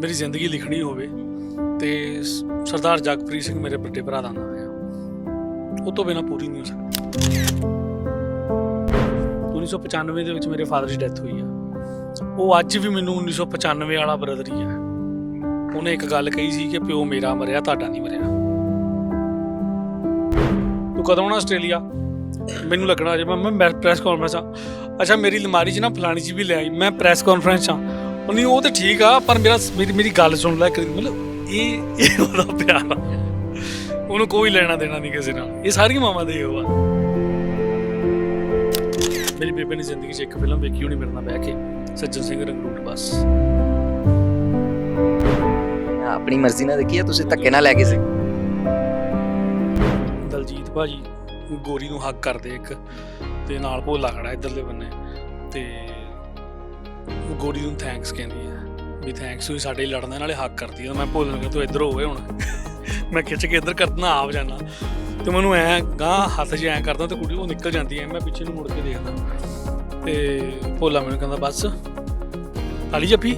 ਮੇਰੀ ਜ਼ਿੰਦਗੀ ਲਿਖਣੀ ਹੋਵੇ ਤੇ ਸਰਦਾਰ ਜਗਪ੍ਰੀਤ ਸਿੰਘ ਮੇਰੇ ਵੱਡੇ ਭਰਾ ਦਾ ਨਾਮ ਹੈ ਉਹ ਤੋਂ ਬਿਨਾ ਪੂਰੀ ਨਹੀਂ ਹੋ ਸਕਦੀ। 1995 ਦੇ ਵਿੱਚ ਮੇਰੇ ਫਾਦਰ ਦੀ ਡੈਥ ਹੋਈ ਆ। ਉਹ ਅੱਜ ਵੀ ਮੈਨੂੰ 1995 ਵਾਲਾ ਬ੍ਰਦਰ ਹੀ ਆ। ਉਹਨੇ ਇੱਕ ਗੱਲ ਕਹੀ ਸੀ ਕਿ ਪਿਓ ਮੇਰਾ ਮਰਿਆ, ਤੁਹਾਡਾ ਨਹੀਂ ਮਰਿਆ। ਤੂੰ ਕਦੋਂ ਆਉਣਾ ਆਸਟ੍ਰੇਲੀਆ? ਮੈਨੂੰ ਲੱਗਣਾ ਜੇ ਮੈਂ ਪ੍ਰੈਸ ਕਾਨਫਰੰਸ ਆ। ਅੱਛਾ, ਮੇਰੀ ਅਲਮਾਰੀ 'ਚ ਨਾ ਫਲਾਣੀ ਜੀ ਵੀ ਲੈ ਆਈ। ਮੈਂ ਪ੍ਰੈਸ ਕਾਨਫਰੰਸ ਆ। ਨਹੀਂ ਉਹ ਤੇ ਠੀਕ ਆ ਪਰ ਮੇਰਾ ਮੇਰੀ ਮੇਰੀ ਗੱਲ ਸੁਣ ਲੈ ਕਰੀ ਮਤਲਬ ਇਹ ਇਹ ਉਹਦਾ ਪਿਆਰ ਆ। ਉਹਨੂੰ ਕੋਈ ਲੈਣਾ ਦੇਣਾ ਨਹੀਂ ਕਿਸੇ ਨਾਲ। ਇਹ ਸਾਰੀਆਂ ਮਾਵਾਂ ਦੇ ਉਹ ਆ। ਮੇਰੀ ਬੇਬੇ ਨੇ ਜ਼ਿੰਦਗੀ 'ਚ ਇੱਕ ਫਿਲਮ ਵੇਖੀ ਹੋਣੀ ਮੇਰੇ ਨਾਲ ਬਹਿ ਕੇ ਸੱਜਣ ਸਿੰਘ ਰੰਗਰੂਟ ਬਸ। ਆਪਣੀ ਮਰਜ਼ੀ ਨਾਲ ਦੇਖੀ ਆ ਤੁਸੀਂ ਧੱਕੇ ਨਾਲ ਲੈ ਗਏ ਸੀ। ਦਲਜੀਤ ਭਾਜੀ ਗੋਰੀ ਨੂੰ ਹੱਕ ਕਰਦੇ ਇੱਕ ਤੇ ਨਾਲ ਭੋਲਾ ਖੜਾ ਇਧਰਲੇ ਬੰਨੇ ਤੇ ਗੋਰੀ ਨੂੰ ਥੈਂਕਸ ਕਹਿੰਦੀ ਆ, ਵੀ ਥੈਂਕਸ ਹੋਈ ਸਾਡੇ ਲਈ ਲੜਨ ਦੇ ਨਾਲੇ ਹੱਕ ਕਰਦੀ ਆ। ਮੈਂ ਭੁੱਲ ਨੂੰ ਕਿਹਾ ਤੂੰ ਇੱਧਰ ਹੋਵੇ ਹੁਣ। ਮੈਂ ਖਿੱਚ ਕੇ ਇੱਧਰ ਕਰਨਾ ਆਪ ਜਾਣਾ ਤੇ ਮੈਨੂੰ ਐ ਗਾਂ ਹੱਥ 'ਚ ਐ ਕਰਦਾ ਤੇ ਕੁੜੀ ਉਹ ਨਿਕਲ ਜਾਂਦੀ ਐ, ਮੈਂ ਪਿੱਛੇ ਨੂੰ ਮੁੜ ਕੇ ਦੇਖਦਾ। ਤੇ ਭੋਲਾ ਮੈਨੂੰ ਕਹਿੰਦਾ, ਬਸ ਤਾਲੀ ਜੱਫੀ?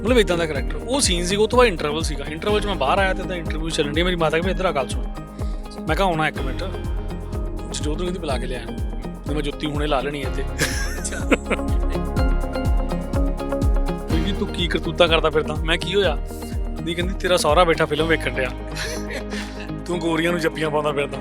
ਮਤਲਬ ਇਦਾਂ ਦਾ ਕਰੈਕਟਰ ਉਹ ਸੀਨ ਸੀ ਉਹ ਤੋਂ ਬਾਅਦ ਇੰਟਰਵਲ ਸੀਗਾ। ਇੰਟਰਵਲ 'ਚ ਮੈਂ ਬਾਹਰ ਆਇਆ ਤੇ ਤਾਂ ਇੰਟਰਵਿਊ ਚੱਲਣ ਦੀ ਮੇਰੀ ਮਾਤਾ ਕਹਿੰਦੀ, ਇੱਧਰ ਆ, ਗੱਲ ਸੁਣ। ਮੈਂ ਕਿਹਾ, ਆਉਣਾ ਇੱਕ ਮਿੰਟ। ਜੋਤ ਨੂੰ ਕਹਿੰਦੀ, ਬੁਲਾ ਕੇ ਲਿਆ ਤੇ ਮੈਂ ਜੁੱਤੀ ਹੁਣੇ ਲਾ ਲੈਣੀ ਇੱਥੇ। ਕਹਿੰਦੀ ਤੂੰ ਕੀ ਕਰਤੂਤਾ ਕਰਦਾ ਫਿਰਦਾ ਮੈਂ ਕੀ ਹੋਇਆ ਦੀ ਕਹਿੰਦੀ ਤੇਰਾ ਸਹੁਰਾ ਬੈਠਾ ਫਿਲਮ ਵੇਖਣ ਡਿਆ ਤੂੰ ਗੋਰੀਆਂ ਨੂੰ ਜੱਪੀਆਂ ਪਾਉਂਦਾ ਫਿਰਦਾ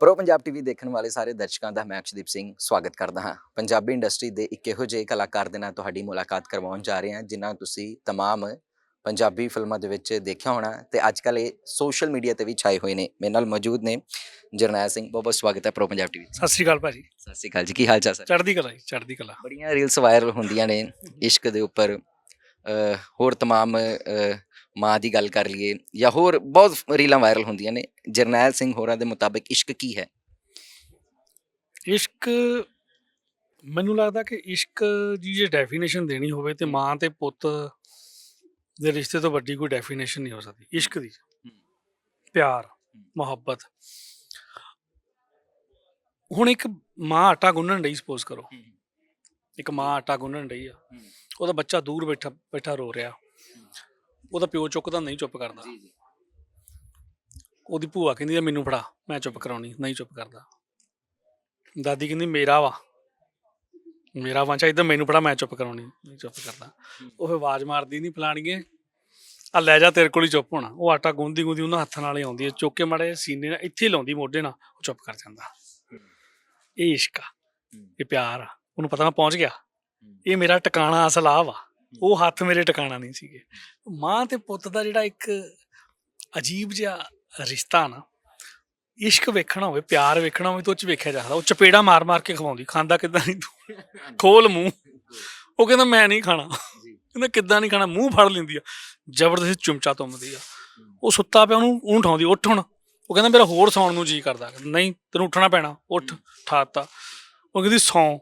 ਪ੍ਰੋ ਪੰਜਾਬ ਟੀਵੀ ਦੇਖਣ ਵਾਲੇ ਸਾਰੇ ਦਰਸ਼ਕਾਂ ਦਾ ਮੈਂ ਅਕਸ਼ਦੀਪ ਸਿੰਘ ਸਵਾਗਤ ਕਰਦਾ ਹਾਂ ਪੰਜਾਬੀ ਇੰਡਸਟਰੀ ਦੇ ਇੱਕ ਇਹੋ ਜਿਹੇ ਕਲਾਕਾਰ ਦੇ ਨਾਲ ਤੁਹਾਡੀ ਮੁਲਾਕਾਤ ਕਰਵਾਉਣ ਜਾ ਰਹੇ ਹਾਂ ਜਿਨ੍ਹਾਂ ਨੂੰ ਤੁਸੀਂ तमाम ਪੰਜਾਬੀ ਫਿਲਮਾਂ ਦੇ ਵਿੱਚ ਦੇਖਿਆ ਹੋਣਾ ਤੇ ਅੱਜ ਕੱਲ ਇਹ ਸੋਸ਼ਲ ਮੀਡੀਆ ਤੇ ਵੀ ਛਾਏ ਹੋਏ ਨੇ ਮੇਰੇ ਨਾਲ ਮੌਜੂਦ ਨੇ ਜਰਨੈਲ ਸਿੰਘ ਬਹੁਤ ਬਹੁਤ ਸਵਾਗਤ ਹੈ ਪ੍ਰੋ ਪੰਜਾਬ ਟੀਵੀ ਸਤਿ ਸ੍ਰੀ ਅਕਾਲ ਭਾਜੀ ਸਤਿ ਸ਼੍ਰੀ ਅਕਾਲ ਜੀ ਕੀ ਹਾਲ ਚਾਲ ਸਰ ਚੜ੍ਹਦੀ ਕਲਾ ਜੀ ਚੜ੍ਹਦੀ ਕਲਾ ਬੜੀਆਂ ਰੀਲਸ ਵਾਇਰਲ ਹੁੰਦੀਆਂ ਨੇ ਇਸ਼ਕ ਦੇ ਉੱਪਰ ਅਹ, ਹੋਰ तमाम ਅਹ, ਮਾਂ ਦੀ ਗੱਲ ਕਰ ਲਈਏ ਜਾਂ ਹੋਰ ਬਹੁਤ ਰੀਲਾਂ ਵਾਇਰਲ ਹੁੰਦੀਆਂ ਨੇ ਜਰਨੈਲ ਸਿੰਘ ਹੋਰਾਂ ਦੇ ਮੁਤਾਬਿਕ ਇਸ਼ਕ ਕੀ ਹੈ ਇਸ਼ਕ ਮੈਨੂੰ ਲੱਗਦਾ ਕਿ ਇਸ਼ਕ ਦੀ ਜੇ ਡੈਫੀਨੇਸ਼ਨ ਦੇਣੀ ਹੋਵੇ ਤੇ ਮਾਂ ਤੇ ਪੁੱਤ ਦੇ ਰਿਸ਼ਤੇ ਤੋਂ ਵੱਡੀ ਕੋਈ ਡੈਫੀਨੇਸ਼ਨ ਨਹੀਂ ਹੋ ਸਕਦੀ। ਇਸ਼ਕ ਦੀ। ਪਿਆਰ ਮੁਹੱਬਤ। ਹੁਣ ਇੱਕ ਮਾਂ ਆਟਾ ਗੁੰਨਣ ਡਈ ਸਪੋਜ਼ ਕਰੋ। ਇੱਕ ਮਾਂ ਆਟਾ ਗੁੰਨਣ ਡਈ ਆ। ਉਹਦਾ ਬੱਚਾ ਦੂਰ ਬੈਠਾ ਬੈਠਾ ਰੋ ਰਿਹਾ। ਉਹਦਾ ਪਿਓ ਚੁੱਕਦਾ ਨਹੀਂ ਚੁੱਪ ਕਰਦਾ। ਉਹਦੀ ਭੂਆ ਕਹਿੰਦੀ ਆ ਮੈਨੂੰ ਫੜਾ ਮੈਂ ਚੁੱਪ ਕਰਾਉਣੀ ਨਹੀਂ ਚੁੱਪ ਕਰਦਾ। ਦਾਦੀ ਕਹਿੰਦੀ ਮੇਰਾ ਵਾ। ਮੇਰਾ ਵਾ ਚਾਹੀਦਾ ਮੈਨੂੰ ਫੜਾ ਮੈਂ ਚੁੱਪ ਕਰਾਉਣੀ। ਨਹੀਂ ਚੁੱਪ ਕਰਦਾ। ਉਹ ਫਿਰ ਆਵਾਜ਼ ਮਾਰਦੀ ਨਹੀਂ ਫਲਾਣੀਏ। ਆ ਲੈ ਜਾ ਤੇਰੇ ਕੋਲ ਹੀ ਚੁੱਪ ਹੋਣਾ। ਉਹ ਆਟਾ ਗੁੰਦੀ ਗੁੰਦੀ ਉਹਨਾਂ ਹੱਥਾਂ ਨਾਲ ਹੀ ਆਉਂਦੀ ਹੈ। ਚੁੱਕ ਕੇ ਮਾੜੇ ਸੀਨੇ ਨਾਲ ਇੱਥੇ ਲਾਉਂਦੀ ਮੋਢੇ ਨਾਲ। ਉਹ ਚੁੱਪ ਕਰ ਜਾਂਦਾ। ਇਹ ਇਸ਼ਕ ਆ। ਇਹ ਪਿਆਰ ਆ। ਉਹਨੂੰ ਪਤਾ ਮੈਂ ਪਹੁੰਚ ਗਿਆ। ਇਹ ਮੇਰਾ ਟਿਕਾਣਾ ਅਸਲ ਆ ਵਾ। ਉਹ ਹੱਥ ਮੇਰੇ ਟਿਕਾਣਾ ਨਹੀਂ ਸੀਗੇ। ਮਾਂ ਤੇ ਪੁੱਤ ਦਾ ਜਿਹੜਾ ਇੱਕ ਅਜੀਬ ਜਿਹਾ ਰਿਸ਼ਤਾ ਨਾ ਇਸ਼ਕ ਵੇਖਣਾ ਹੋਵੇ ਪਿਆਰ ਵੇਖਣਾ ਹੋਵੇ ਤਾਂ ਉਹ ਚ ਵੇਖਿਆ ਜਾ ਸਕਦਾ ਉਹ ਚਪੇੜਾ ਮਾਰ ਮਾਰ ਕੇ ਖਵਾਉਂਦੀ। ਖਾਂਦਾ ਕਿਦਾਂ ਨਹੀਂ ਤੂੰ? ਖੋਲ ਮੂੰਹ। ਉਹ ਕਹਿੰਦਾ ਮੈਂ ਨਹੀਂ ਖਾਣਾ। ਕਹਿੰਦਾ ਕਿੱਦਾਂ ਨਹੀਂ ਖਾਣਾ? ਮੂੰਹ ਫੜ ਲੈਂਦੀ ਆ। ਜ਼ਬਰਦਸਤ ਚੁੰਮਚਾ ਤੁੰਮਦੀ ਆ। ਉਹ ਸੁੱਤਾ ਪਿਆ ਉਹਨੂੰ ਉਹਨੂੰ ਉਠਾਉਂਦੀ ਉੱਠ ਹੁਣ। ਉਹ ਕਹਿੰਦਾ ਮੇਰਾ ਹੋਰ ਸੌਣ ਨੂੰ ਜੀ ਕਰਦਾ। ਨਹੀਂ ਤੈਨੂੰ ਉੱਠਣਾ ਪੈਣਾ। ਉੱਠ ਠਾਤਾ ਉਹ ਕਹਿੰਦੀ ਸੌਂ।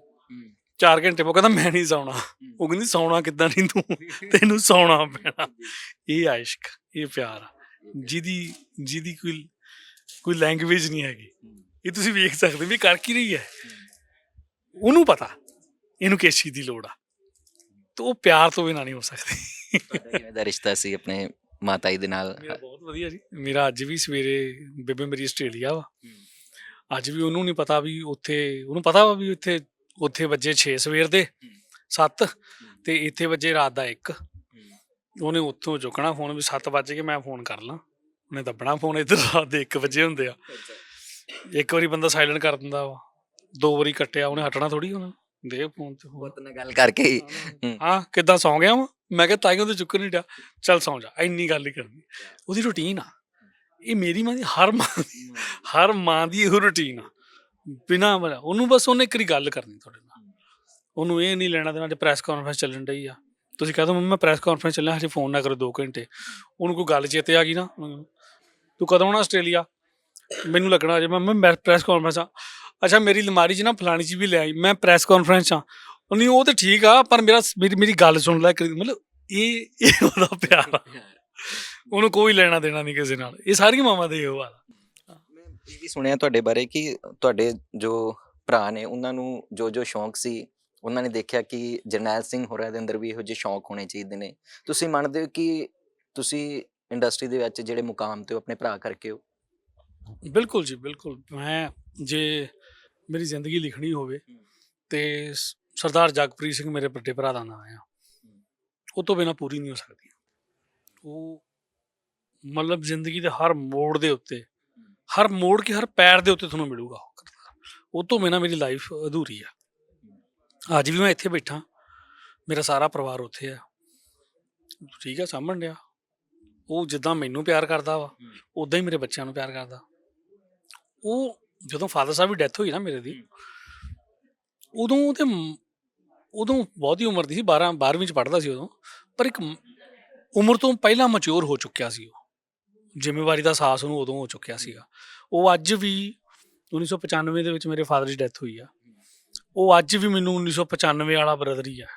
4 ਘੰਟੇ ਬਾਅਦ ਕਹਿੰਦਾ ਮੈਂ ਨਹੀਂ ਸੌਣਾ। ਉਹ ਕਹਿੰਦੀ ਸੌਣਾ ਕਿੱਦਾਂ ਨਹੀਂ ਤੂੰ? ਤੈਨੂੰ ਸੌਣਾ ਪੈਣਾ। ਇਹ ਆ ਇਸ਼ਕ ਇਹ ਪਿਆਰ। ਜਿਹਦੀ ਜਿਹਦੀ ਕੋਈ ਕੋਈ ਲੈਂਗੁਏਜ ਨਹੀਂ ਹੈਗੀ। ਇਹ ਤੁਸੀਂ ਵੇਖ ਸਕਦੇ ਵੀ ਕਰ ਕੀ ਰਹੀ ਹੈ। ਉਹਨੂੰ ਪਤਾ ਇਹਨੂੰ ਕਿਸ ਚੀਜ਼ ਦੀ ਲੋੜ ਆ। ਤੇ ਉਹ ਪਿਆਰ ਤੋਂ ਬਿਨਾਂ ਨਹੀਂ ਹੋ ਸਕਦੀ। ਦਾ ਰਿਸ਼ਤਾ ਸੀ ਆਪਣੇ ਮਾਤਾ ਜੀ ਦੇ ਨਾਲ। ਬਹੁਤ ਵਧੀਆ ਜੀ। ਮੇਰਾ ਅੱਜ ਵੀ ਸਵੇਰੇ ਬੇਬੇ ਮੇਰੀ ਆਸਟ੍ਰੇਲੀਆ ਵਾ। ਅੱਜ ਵੀ ਉਹਨੂੰ ਨਹੀਂ ਪਤਾ ਵੀ ਉੱਥੇ ਉਹਨੂੰ ਪਤਾ ਵਾ ਵੀ ਉੱਥੇ ਉੱਥੇ ਵੱਜੇ 6 ਸਵੇਰ ਦੇ 7 ਤੇ ਇੱਥੇ ਵੱਜੇ ਰਾਤ ਦਾ 1 ਉਹਨੇ ਉੱਥੋਂ ਚੁੱਕਣਾ ਫੋਨ ਵੀ 7 ਵਜੇ ਕੇ ਮੈਂ ਫੋਨ ਕਰ ਲਾਂ। ਉਹਨੇ ਦੱਬਣਾ ਫੋਨ ਇੱਧਰ ਰਾਤ ਦੇ 1 ਵਜੇ ਹੁੰਦੇ ਆ। ਇੱਕ ਵਾਰੀ ਬੰਦਾ ਸਾਇਲੈਂਟ ਕਰ ਦਿੰਦਾ ਵਾ। ਦੋ ਵਾਰੀ ਕੱਟਿਆ ਉਹਨੇ ਹਟਣਾ ਥੋੜੀ ਹੁਣ ਦੇ ਫੋਨ ਤੇ। ਹੋਰ ਪੁੱਤ ਨਾਲ ਗੱਲ ਕਰਕੇ ਹੀ। ਹੂੰ। ਹਾਂ ਕਿੱਦਾਂ ਸੌਂ ਗਿਆ ਵਾ? ਮੈਂ ਕਿਹਾ ਤਾਈਓ ਤੇ ਚੁੱਕ ਨਹੀਂ ਡਿਆ? ਚੱਲ ਸੌਂ ਜਾ ਇੰਨੀ ਗੱਲ ਹੀ ਕਰਨੀ। ਉਹਦੀ ਰੁਟੀਨ ਆ। ਇਹ ਮੇਰੀ ਮਾਂ ਦੀ ਹਰ ਮਾਂ ਦੀ ਹਰ ਮਾਂ ਦੀ ਇਹੋ ਰੁਟੀਨ ਆ। ਬਿਨਾ ਉਹਨੂੰ ਬਸ ਉਹਨੇ ਇੱਕ ਵਾਰੀ ਗੱਲ ਕਰਨੀ ਤੁਹਾਡੇ ਨਾਲ। ਉਹਨੂੰ ਇਹ ਨਹੀਂ ਲੈਣਾ ਦੇਣਾ ਜੇ ਪ੍ਰੈਸ ਕਾਨਫਰੰਸ ਚੱਲਣ ਡਈ ਆ। ਤੁਸੀਂ ਕਹਦੋ ਮੈਂ ਪ੍ਰੈਸ ਕਾਨਫਰੰਸ ਚੱਲਿਆ ਹਜੇ ਫੋਨ ਨਾ ਕਰੋ 2 ਘੰਟੇ। ਉਹਨੂੰ ਕੋਈ ਗੱਲ ਚੇਤੇ ਆ ਗਈ ਨਾ? ਉਹਨੂੰ ਤੂੰ ਕਦੋਂ ਆਉਣਾ ਆਸਟ੍ਰੇਲੀਆ? ਮੈਨੂੰ ਲੱਗਣਾ ਜੇ ਮੈਂ ਪ੍ਰੈਸ ਕਾਨਫਰੰਸ ਆ। ਅੱਛਾ, ਮੇਰੀ ਅਲਮਾਰੀ 'ਚ ਨਾ ਫਲਾਣੀ ਚੀਜ਼ ਵੀ ਲੈ ਆਈ। ਮੈਂ ਪ੍ਰੈਸ ਕਾਨਫਰੰਸ ਆ। ਨਹੀਂ, ਉਹ ਤੇ ਠੀਕ ਆ, ਪਰ ਮੇਰਾ ਮੇਰੀ ਮੇਰੀ ਗੱਲ ਸੁਣ ਲੈ ਮਤਲਬ ਇਹ ਇਹ ਉਹਦਾ ਪਿਆਰ ਉਹਨੂੰ ਕੋਈ ਲੈਣਾ ਦੇਣਾ ਨਹੀਂ ਕਿਸੇ ਨਾਲ। ਇਹ ਸਾਰੀਆਂ ਮਾਵਾਂ ਦੇ ਉਹ ਆ। ਇਹ ਵੀ ਸੁਣਿਆ ਤੁਹਾਡੇ ਬਾਰੇ ਕਿ ਤੁਹਾਡੇ ਜੋ ਭਰਾ ਨੇ, ਉਹਨਾਂ ਨੂੰ ਜੋ ਜੋ ਸ਼ੌਂਕ ਸੀ, ਉਹਨਾਂ ਨੇ ਦੇਖਿਆ ਕਿ ਜਰਨੈਲ ਸਿੰਘ ਹੋਰਾਂ ਦੇ ਅੰਦਰ ਵੀ ਇਹੋ ਜਿਹੇ ਸ਼ੌਂਕ ਹੋਣੇ ਚਾਹੀਦੇ ਨੇ। ਤੁਸੀਂ ਮੰਨਦੇ ਹੋ ਕਿ ਤੁਸੀਂ ਇੰਡਸਟਰੀ ਦੇ ਵਿੱਚ ਜਿਹੜੇ ਮੁਕਾਮ ਤੇ ਹੋ ਆਪਣੇ ਭਰਾ ਕਰਕੇ ਹੋ ਬਿਲਕੁਲ ਜੀ ਬਿਲਕੁਲ। ਮੈਂ ਜੇ ਮੇਰੀ ਜ਼ਿੰਦਗੀ ਲਿਖਣੀ ਹੋਵੇ ਤੇ ਸਰਦਾਰ ਜਗਪ੍ਰੀਤ ਸਿੰਘ ਮੇਰੇ ਵੱਡੇ ਭਰਾ ਦਾ ਨਾਮ ਆ। ਉਹ ਤੋਂ ਬਿਨਾ ਪੂਰੀ ਨਹੀਂ ਹੋ ਸਕਦੀ। ਉਹ ਮਤਲਬ ਜ਼ਿੰਦਗੀ ਦੇ ਹਰ ਮੋੜ ਦੇ ਉੱਤੇ ਹਰ ਮੋੜ ਕੇ ਹਰ ਪੈਰ ਦੇ ਉੱਤੇ ਤੁਹਾਨੂੰ ਮਿਲੂਗਾ ਉਹ। ਉਹ ਤੋਂ ਬਿਨਾ ਮੇਰੀ ਲਾਈਫ ਅਧੂਰੀ ਆ। ਅੱਜ ਵੀ ਮੈਂ ਇੱਥੇ ਬੈਠਾ। ਮੇਰਾ ਸਾਰਾ ਪਰਿਵਾਰ ਉੱਥੇ ਆ। ਠੀਕ ਆ ਸਾਂਭਣ ਡਿਆ। ਉਹ ਜਿੱਦਾਂ ਮੈਨੂੰ ਪਿਆਰ ਕਰਦਾ ਵਾ ਉਦਾਂ ਹੀ ਮੇਰੇ ਬੱਚਿਆਂ ਨੂੰ ਪਿਆਰ ਕਰਦਾ। ਉਹ ਜਦੋਂ ਫਾਦਰ ਸਾਹਿਬ ਦੀ ਡੈਥ ਹੋਈ ਨਾ ਮੇਰੇ ਦੀ ਉਦੋਂ ਤੇ ਉਦੋਂ ਬਹੁਤੀ ਉਮਰ ਦੀ ਸੀ 12 12ਵੀਂ ਚ ਪੜ੍ਹਦਾ ਸੀ ਉਦੋਂ ਪਰ ਇੱਕ ਉਮਰ ਤੋਂ ਪਹਿਲਾਂ ਮੈਚੁਰ ਹੋ ਚੁੱਕਿਆ ਸੀ ਉਹ। ਜ਼ਿੰਮੇਵਾਰੀ ਦਾ ਅਹਿਸਾਸ ਉਹਨੂੰ ਉਦੋਂ ਹੋ ਚੁੱਕਿਆ ਸੀਗਾ। ਉਹ ਅੱਜ ਵੀ 1995 ਦੇ ਵਿੱਚ ਮੇਰੇ ਫਾਦਰ ਦੀ ਡੈਥ ਹੋਈ ਆ। ਉਹ ਅੱਜ ਵੀ ਮੈਨੂੰ 1995 ਵਾਲਾ ਬ੍ਰਦਰ ਹੀ ਆ।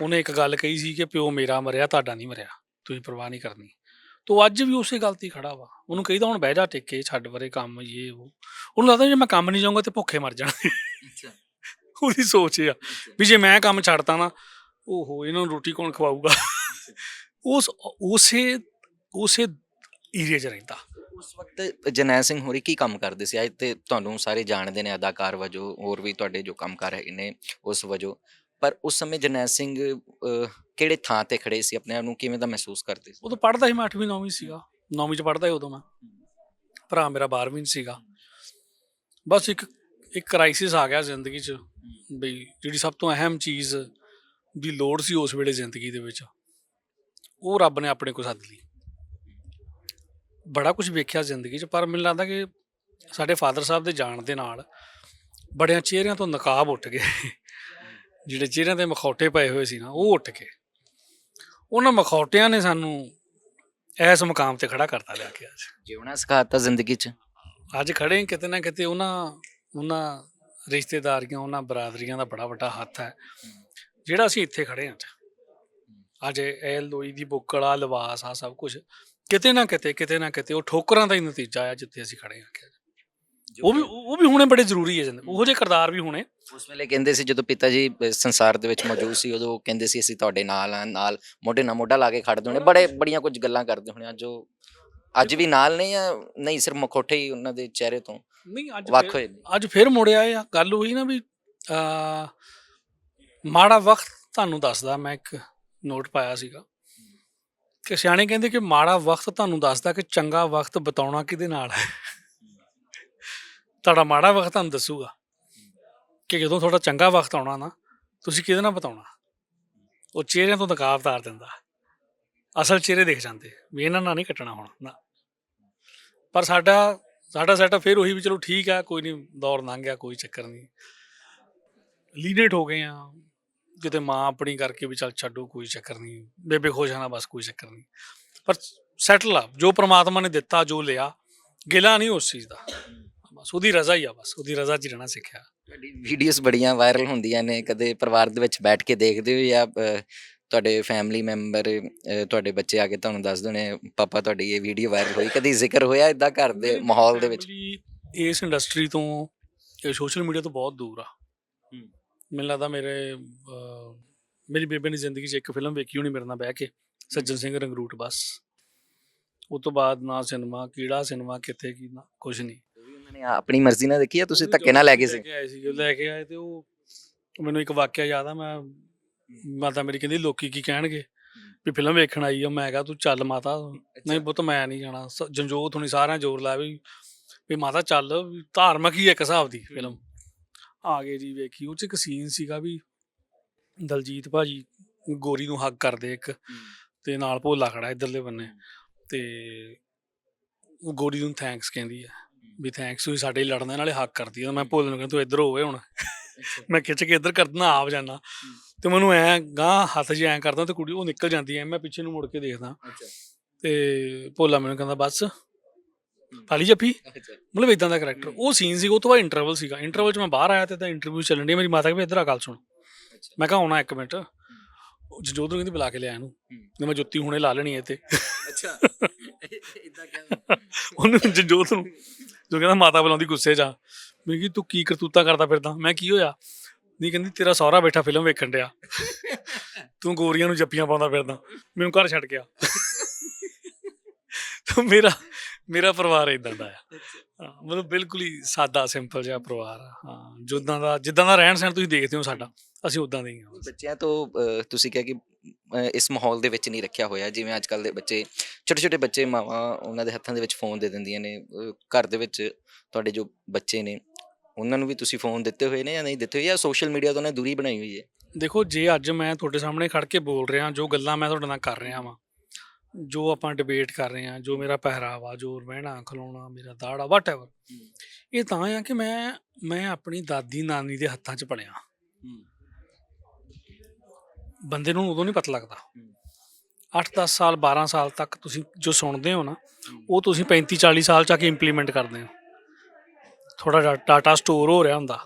ਉਹਨੇ ਇੱਕ ਗੱਲ ਕਹੀ ਸੀ ਕਿ ਪਿਓ ਮੇਰਾ ਮਰਿਆ ਤੁਹਾਡਾ ਨਹੀਂ ਮਰਿਆ। ਤੁਸੀਂ ਪਰਵਾਹ ਨਹੀਂ ਕਰਨੀ। ਤੋ ਅੱਜ ਵੀ ਉਸੇ ਗੱਲ ਤੇ ਹੀ ਖੜਾ ਵਾ। ਉਹਨੂੰ ਕਹੀਦਾ ਹੁਣ ਬਹਿ ਜਾ ਟਿੱਕੇ ਛੱਡ ਪਰੇ ਕੰਮ ਇਹ ਉਹ ਉਹਨੂੰ ਲੱਗਦਾ ਜੇ ਮੈਂ ਕੰਮ ਨਹੀਂ ਜਾਊਂਗਾ ਤੇ ਭੁੱਖੇ ਮਰ ਜਾਣਾ। ਉਹਦੀ ਸੋਚ ਆ ਵੀ ਜੇ ਮੈਂ ਕੰਮ ਛੱਡਤਾ ਨਾ ਓਹੋ ਇਹਨਾਂ ਨੂੰ ਰੋਟੀ ਕੌਣ ਖਵਾਊਗਾ? ਉਸ ਉਸੇ ਉਸੇ ਏਰੀਆ 'ਚ ਰਹਿੰਦਾ। ਉਸ ਵਕਤ ਜਰਨੈਲ ਸਿੰਘ ਹੋਰੀ ਕੀ ਕੰਮ ਕਰਦੇ ਸੀ? ਅੱਜ ਤੇ ਤੁਹਾਨੂੰ ਸਾਰੇ ਜਾਣਦੇ ਨੇ ਅਦਾਕਾਰ ਵਜੋਂ ਹੋਰ ਵੀ ਤੁਹਾਡੇ ਜੋ ਕੰਮਕਾਰ ਹੈਗੇ ਨੇ ਉਸ ਵਜੋਂ। ਪਰ ਉਸ ਸਮੇਂ ਜਰਨੈਲ ਸਿੰਘ ਅਹ, ਕਿਹੜੇ ਥਾਂ ਤੇ ਖੜੇ ਸੀ? ਆਪਣੇ ਆਪ ਨੂੰ ਕਿਵੇਂ ਦਾ ਮਹਿਸੂਸ ਕਰਦੇ ਸੀ? ਉਦੋਂ ਪੜ੍ਹਦਾ ਸੀ ਮੈਂ 8ਵੀਂ 9ਵੀਂ ਸੀਗਾ। 9ਵੀਂ 'ਚ ਪੜ੍ਹਦਾ ਸੀ ਉਦੋਂ ਮੈਂ। ਭਰਾ ਮੇਰਾ 12ਵੀਂ 'ਚ ਸੀਗਾ। ਬਸ ਇੱਕ ਇੱਕ ਕ੍ਰਾਈਸਿਸ ਆ ਗਿਆ ਜ਼ਿੰਦਗੀ 'ਚ ਬਈ ਜਿਹੜੀ ਸਭ ਤੋਂ ਅਹਿਮ ਚੀਜ਼ ਦੀ ਲੋੜ ਸੀ ਉਸ ਵੇਲੇ ਜ਼ਿੰਦਗੀ ਦੇ ਵਿੱਚ। ਉਹ ਰੱਬ ਨੇ ਆਪਣੇ ਕੋਲ ਸੱਦ ਲਈ। ਬੜਾ ਕੁਝ ਵੇਖਿਆ ਜ਼ਿੰਦਗੀ 'ਚ ਪਰ ਮੈਨੂੰ ਲੱਗਦਾ ਕਿ ਸਾਡੇ ਫਾਦਰ ਸਾਹਿਬ ਦੇ ਜਾਣ ਦੇ ਨਾਲ ਬੜਿਆਂ ਚਿਹਰਿਆਂ ਤੋਂ ਨਕਾਬ ਉੱਠ ਗਏ। ਜਿਹੜੇ ਚਿਹਰਿਆਂ ਤੇ ਮਖੌਟੇ ਪਏ ਹੋਏ ਸੀ ਨਾ ਉਹ ਉੱਠ ਗਏ ਉਹਨਾਂ ਮਖੌਟਿਆਂ ਨੇ ਸਾਨੂੰ ਇਸ ਮੁਕਾਮ ਤੇ ਖੜਾ ਕਰਤਾ ਲਿਆ ਕੇ ਅੱਜ। ਜਿਉਣਾ ਸਿਖਾਤਾ ਜ਼ਿੰਦਗੀ 'ਚ। ਅੱਜ ਖੜੇ ਕਿਤੇ ਨਾ ਕਿਤੇ ਉਹਨਾਂ ਉਹਨਾਂ ਰਿਸ਼ਤੇਦਾਰੀਆਂ ਉਹਨਾਂ ਬਰਾਦਰੀਆਂ ਦਾ ਬੜਾ ਵੱਡਾ ਹੱਥ ਹੈ। ਜਿਹੜਾ ਅਸੀਂ ਇੱਥੇ ਖੜੇ ਹਾਂ ਅੱਜ। ਇਹ ਲੋਈ ਦੀ ਬੁੱਕਲ ਆ ਲਿਬਾਸ ਆ ਸਭ ਕੁਝ ਕਿਤੇ ਨਾ ਕਿਤੇ ਕਿਤੇ ਨਾ ਕਿਤੇ ਉਹ ਠੋਕਰਾਂ ਦਾ ਹੀ ਨਤੀਜਾ ਆ ਜਿੱਥੇ ਅਸੀਂ ਖੜੇ ਹਾਂ ਕਿ ਉਹ ਵੀ ਉਹ ਵੀ ਹੋਣੇ ਬੜੇ ਜ਼ਰੂਰੀ ਹੈ ਜਿੰਦ ਉਹੋ ਜਿਹੇ ਕਿਰਦਾਰ ਵੀ ਹੋਣੇ। ਉਸ ਵੇਲੇ ਕਹਿੰਦੇ ਸੀ ਜਦੋਂ ਪਿਤਾ ਜੀ ਸੰਸਾਰ ਦੇ ਵਿੱਚ ਮੌਜੂਦ ਸੀ ਉਦੋਂ ਕਹਿੰਦੇ ਸੀ ਅਸੀਂ ਤੁਹਾਡੇ ਨਾਲ ਆ ਨਾਲ ਮੋਢੇ ਨਾਲ ਮੋਢਾ ਲਾ ਕੇ ਖੜਦੇ ਹੋਣੇ। ਬੜੇ ਬੜੀਆਂ ਕੁਝ ਗੱਲਾਂ ਕਰਦੇ ਹੋਣੇ ਅੱਜ ਉਹ ਅੱਜ ਵੀ ਨਾਲ ਨੇ ਜਾਂ ਨਹੀਂ ਸਿਰਫ ਮਖੌਟੇ ਹੀ ਉਹਨਾਂ ਦੇ ਚਿਹਰੇ ਤੋਂ ਨਹੀਂ ਅੱਜ ਵੱਖ ਫਿਰ- ਹੋਏ ਨੇ? ਅੱਜ ਫਿਰ ਮੁੜਿਆ ਆ। ਗੱਲ ਹੋਈ ਨਾ ਵੀ ਆ ਮਾੜਾ ਵਕਤ ਤੁਹਾਨੂੰ ਦੱਸਦਾ ਮੈਂ ਇੱਕ ਨੋਟ ਪਾਇਆ ਸੀਗਾ ਕਿ ਸਿਆਣੇ ਕਹਿੰਦੇ ਕਿ ਮਾੜਾ ਵਕਤ ਤੁਹਾਨੂੰ ਦੱਸਦਾ ਕਿ ਚੰਗਾ ਵਕਤ ਬਤਾਉਣਾ ਕਿਹਦੇ ਨਾਲ ਹੈ? ਤੁਹਾਡਾ ਮਾੜਾ ਵਕਤ ਤੁਹਾਨੂੰ ਦੱਸੂਗਾ ਕਿ ਜਦੋਂ ਤੁਹਾਡਾ ਚੰਗਾ ਵਕਤ ਆਉਣਾ ਨਾ, ਤੁਸੀਂ ਕਿਹਦੇ ਨਾਲ ਬਤਾਉਣਾ? ਉਹ ਚਿਹਰਿਆਂ ਤੋਂ ਨਕਾਬ ਉਤਾਰ ਦਿੰਦਾ। ਅਸਲ ਚਿਹਰੇ ਦਿਖ ਜਾਂਦੇ। ਵੀ ਇਹਨਾਂ ਨਾਲ ਨਹੀਂ ਕੱਟਣਾ ਹੁਣ, ਨਾ। ਪਰ ਸਾਡਾ ਸਾਡਾ ਸੈਟਅਪ ਫਿਰ ਉਹੀ ਵੀ ਚਲੋ ਠੀਕ ਆ, ਕੋਈ ਨਹੀਂ ਦੌਰ ਲੰਘ ਗਿਆ, ਕੋਈ ਚੱਕਰ ਨਹੀਂ। ਲੀਡੇਟ ਹੋ ਗਏ ਆ ਕਿਤੇ ਮਾਂ ਆਪਣੀ ਕਰਕੇ ਵੀ ਚੱਲ ਛੱਡੋ, ਕੋਈ ਚੱਕਰ ਨਹੀਂ। ਬੇਬੇ ਖੁਸ਼ ਆ ਬਸ ਕੋਈ ਚੱਕਰ ਨਹੀਂ। ਪਰ ਸੈਟਲ ਆ। ਜੋ ਪ੍ਰਮਾਤਮਾ ਨੇ ਦਿੱਤਾ, ਜੋ ਲਿਆ, ਗਿਲਾ ਨਹੀਂ ਉਸ ਚੀਜ਼ ਦਾ। ਬਸ ਉਹਦੀ ਰਜ਼ਾ ਹੀ ਆ ਬਸ ਉਹਦੀ ਰਜ਼ਾ 'ਚ ਹੀ ਰਹਿਣਾ ਸਿੱਖਿਆ। ਤੁਹਾਡੀ ਵੀਡੀਓਜ਼ ਬੜੀਆਂ ਵਾਇਰਲ ਹੁੰਦੀਆਂ ਨੇ ਕਦੇ ਪਰਿਵਾਰ ਦੇ ਵਿੱਚ ਬੈਠ ਕੇ ਦੇਖਦੇ ਹੋ ਜਾਂ ਅਹ, ਤੁਹਾਡੇ ਫੈਮਿਲੀ ਮੈਂਬਰ ਤੁਹਾਡੇ ਬੱਚੇ ਆ ਕੇ ਤੁਹਾਨੂੰ ਦੱਸਦੇ ਨੇ ਪਾਪਾ ਤੁਹਾਡੀ ਇਹ ਵੀਡੀਓ ਵਾਇਰਲ ਹੋਈ। ਕਦੀ ਜ਼ਿਕਰ ਹੋਇਆ ਇਦਾਂ ਘਰ ਦੇ ਮਾਹੌਲ ਦੇ ਵਿੱਚ? Family ਇਸ ਇੰਡਸਟਰੀ ਤੋਂ ਇਹ ਸੋਸ਼ਲ ਮੀਡੀਆ ਤੋਂ ਬਹੁਤ ਦੂਰ ਆ। ਮੈਨੂੰ ਲੱਗਦਾ ਮੇਰੇ ਅਹ, ਮੇਰੀ ਬੇਬੇ ਨੇ ਜ਼ਿੰਦਗੀ 'ਚ ਇੱਕ ਫਿਲਮ ਵੇਖੀ ਹੋਣੀ ਮੇਰੇ ਨਾਲ ਬਹਿ ਕੇ ਸੱਜਣ ਸਿੰਘ ਰੰਗਰੂਟ ਬਸ। ਉਸ ਤੋਂ ਬਾਅਦ ਨਾ ਸਿਨੇਮਾ ਕੀੜਾ ਸਿਨੇਮਾ ਕਿੱਥੇ ਕੀ ਨਾ ਕੁਝ ਨਹੀਂ। ਨੇ ਆਪਣੀ ਮਰਜ਼ੀ ਨਾਲ ਦੇਖੀ ਆ ਤੁਸੀਂ ਧੱਕੇ ਨਾਲ ਲੈ ਗਏ ਸੀ? ਆਏ ਸੀ ਲੈ ਕੇ ਆਏ ਤੇ ਉਹ ਮੈਨੂੰ ਇੱਕ ਵਾਕਿਆ ਯਾਦ ਆ ਮੈਂ ਮਾਤਾ ਮੇਰੀ ਕਹਿੰਦੀ ਲੋਕੀ ਕੀ ਕਹਿਣਗੇ? ਵੀ ਫਿਲਮ ਵੇਖਣ ਆਈ ਆ ਮੈਂ ਕਿਹਾ ਤੂੰ ਚੱਲ ਮਾਤਾ ਨਹੀਂ ਪੁੱਤ ਮੈਂ ਨਹੀਂ ਜਾਣਾ। ਜੰਜੋਤ ਹੁਣੀ ਸਾਰਿਆਂ ਜ਼ੋਰ ਲਾਇਆ ਵੀ ਵੀ ਮਾਤਾ ਚੱਲ ਧਾਰਮਿਕ ਹੀ ਇੱਕ ਹਿਸਾਬ ਦੀ ਫਿਲਮ। ਆ ਗਏ ਜੀ ਵੇਖੀ ਉਹ ਚ ਇੱਕ ਸੀਨ ਸੀਗਾ ਵੀ ਦਲਜੀਤ ਭਾਜੀ ਗੋਰੀ ਨੂੰ ਹੱਗ ਕਰਦੇ ਇੱਕ ਤੇ ਨਾਲ ਭੋਲਾ ਖੜਾ ਇਧਰਲੇ ਬੰਨੇ ਤੇ ਉਹ ਗੋਰੀ ਨੂੰ ਥੈਂਕਸ ਕਹਿੰਦੀ ਆ। ਵੀ ਥੈਂਕਸ ਤੁਸੀਂ ਸਾਡੇ ਲਈ ਲੜਨ ਦੇ ਨਾਲੇ ਹੱਕ ਕਰਦੀ ਆ। ਮੈਂ ਭੋਲੇ ਨੂੰ ਕਹਿੰਦਾ ਤੂੰ ਇੱਧਰ ਹੋਵੇ ਹੁਣ। ਮੈਂ ਖਿੱਚ ਕੇ ਇੱਧਰ ਕਰਦਣਾ ਆਪ ਜਾਣਾ ਤੇ ਮੈਨੂੰ ਐ ਗਾਂ ਹੱਥ 'ਚ ਐ ਕਰਦਾ ਤੇ ਕੁੜੀ ਉਹ ਨਿਕਲ ਜਾਂਦੀ ਐ ਮੈਂ ਪਿੱਛੇ ਨੂੰ ਮੁੜ ਕੇ ਦੇਖਦਾ। ਤੇ ਭੋਲਾ ਮੈਨੂੰ ਕਹਿੰਦਾ ਬਸ ਪਾਲੀ ਜੱਫੀ? ਮਤਲਬ ਇਦਾਂ ਦਾ ਕਰੈਕਟਰ ਉਹ ਸੀਨ ਸੀ ਉਹ ਤੋਂ ਬਾਅਦ ਇੰਟਰਵਲ ਸੀਗਾ। ਇੰਟਰਵਲ 'ਚ ਮੈਂ ਬਾਹਰ ਆਇਆ ਤੇ ਤਾਂ ਇੰਟਰਵਿਊ ਚੱਲਣ ਦੀ ਮੇਰੀ ਮਾਤਾ ਕਹਿੰਦੀ ਇੱਧਰ ਆ ਗੱਲ ਸੁਣ। ਮੈਂ ਕਿਹਾ ਆਉਣਾ ਇੱਕ ਮਿੰਟ। ਜਜੋਤ ਨੂੰ ਕਹਿੰਦੀ ਬੁਲਾ ਕੇ ਲਿਆ ਇਹਨੂੰ। ਤੇ ਮੈਂ ਜੁੱਤੀ ਹੁਣੇ ਲਾ ਲੈਣੀ ਐ ਤੇ ਅੱਛਾ। ਇਦਾਂ ਉਹਨੂੰ ਜਜੋਤ ਨੂੰ ਜੋ ਕਹਿੰਦਾ ਮਾਤਾ ਬੁਲਾਉਂਦੀ ਗੁੱਸੇ 'ਚ ਆ। ਮੈਂ ਕਿ ਤੂੰ ਕੀ ਕਰਤੂਤਾ ਕਰਦਾ ਫਿਰਦਾ? ਮੈਂ ਕੀ ਹੋਇਆ? ਨਹੀਂ ਕਹਿੰਦੀ, ਤੇਰਾ ਸਹੁਰਾ ਬੈਠਾ ਫਿਲਮ ਵੇਖਣ ਡਿਆ। ਤੂੰ ਗੋਰੀਆਂ ਨੂੰ ਜੱਪੀਆਂ ਪਾਉਂਦਾ ਫਿਰਦਾ। ਮੈਨੂੰ ਘਰ ਛੱਡ ਗਿਆ ਤਾਂ ਮੇਰਾ ਮੇਰਾ ਪਰਿਵਾਰ ਇਦਾਂ ਦਾ ਆ। ਮਤਲਬ ਬਿਲਕੁਲ ਹੀ ਸਾਦਾ, ਸਿੰਪਲ ਜਿਹਾ ਪਰਿਵਾਰ ਆ। ਹਾਂ, ਜਿੱਦਾਂ ਦਾ ਜਿੱਦਾਂ ਦਾ ਰਹਿਣ ਸਹਿਣ ਤੁਸੀਂ ਦੇਖਦੇ ਹੋ ਸਾਡਾ, ਅਸੀਂ ਉਦਾਂ ਦੇ ਹੀ ਆ। ਬੱਚਿਆਂ ਤੋਂ ਤੁਸੀਂ ਕਿਹਾ ਕਿ ਇਸ ਮਾਹੌਲ ਦੇ ਵਿੱਚ ਨਹੀਂ ਰੱਖਿਆ ਹੋਇਆ। ਜਿਵੇਂ ਅੱਜ ਕੱਲ ਦੇ ਬੱਚੇ ਛੋਟੇ ਛੋਟੇ ਬੱਚੇ ਮਾਵਾਂ ਉਹਨਾਂ ਦੇ ਹੱਥਾਂ ਦੇ ਵਿੱਚ ਫੋਨ ਦੇ ਦਿੰਦੀਆਂ ਨੇ। ਘਰ ਦੇ ਵਿੱਚ ਤੁਹਾਡੇ ਜੋ ਬੱਚੇ ਨੇ ਉਹਨਾਂ ਨੂੰ ਵੀ ਤੁਸੀਂ ਫੋਨ ਦਿੱਤੇ ਹੋਏ ਨੇ ਜਾਂ ਨਹੀਂ ਦਿੱਤੇ ਹੋਏ ਜਾਂ ਸੋਸ਼ਲ ਮੀਡੀਆ ਤੋਂ ਉਹਨੇ ਦੂਰੀ ਬਣਾਈ ਹੋਈ ਹੈ? ਦੇਖੋ ਜੇ ਅੱਜ ਮੈਂ ਤੁਹਾਡੇ ਸਾਹਮਣੇ ਖੜ ਕੇ ਬੋਲ ਰਿਹਾ ਜੋ ਗੱਲਾਂ ਮੈਂ ਤੁਹਾਡੇ ਨਾਲ ਕਰ ਰਿਹਾ ਵਾਂ ਜੋ ਆਪਾਂ ਡਿਬੇਟ ਕਰ ਰਹੇ ਹਾਂ ਜੋ ਮੇਰਾ ਪਹਿਰਾਵਾ ਜੋ ਰਹਿਣਾ ਖਲੋਣਾ ਮੇਰਾ ਦਾੜਾ ਵਾਟਐਵਰ ਇਹ ਤਾਂ ਆ ਕਿ ਮੈਂ ਮੈਂ ਆਪਣੀ ਦਾਦੀ ਨਾਨੀ ਦੇ ਹੱਥਾਂ 'ਚ ਪੜਿਆ ਬੰਦੇ ਨੂੰ ਉਦੋਂ ਨਹੀਂ ਪਤਾ ਲੱਗਦਾ। 8-10 ਸਾਲ 12 ਸਾਲ ਤੱਕ ਤੁਸੀਂ ਜੋ ਸੁਣਦੇ ਹੋ ਨਾ ਉਹ ਤੁਸੀਂ 35 40 ਸਾਲ ਚ ਆ ਕੇ ਇੰਪਲੀਮੈਂਟ ਕਰਦੇ ਹੋ। ਥੋੜਾ ਡਾਟਾ ਸਟੋਰ ਹੋ ਰਿਹਾ ਹੁੰਦਾ।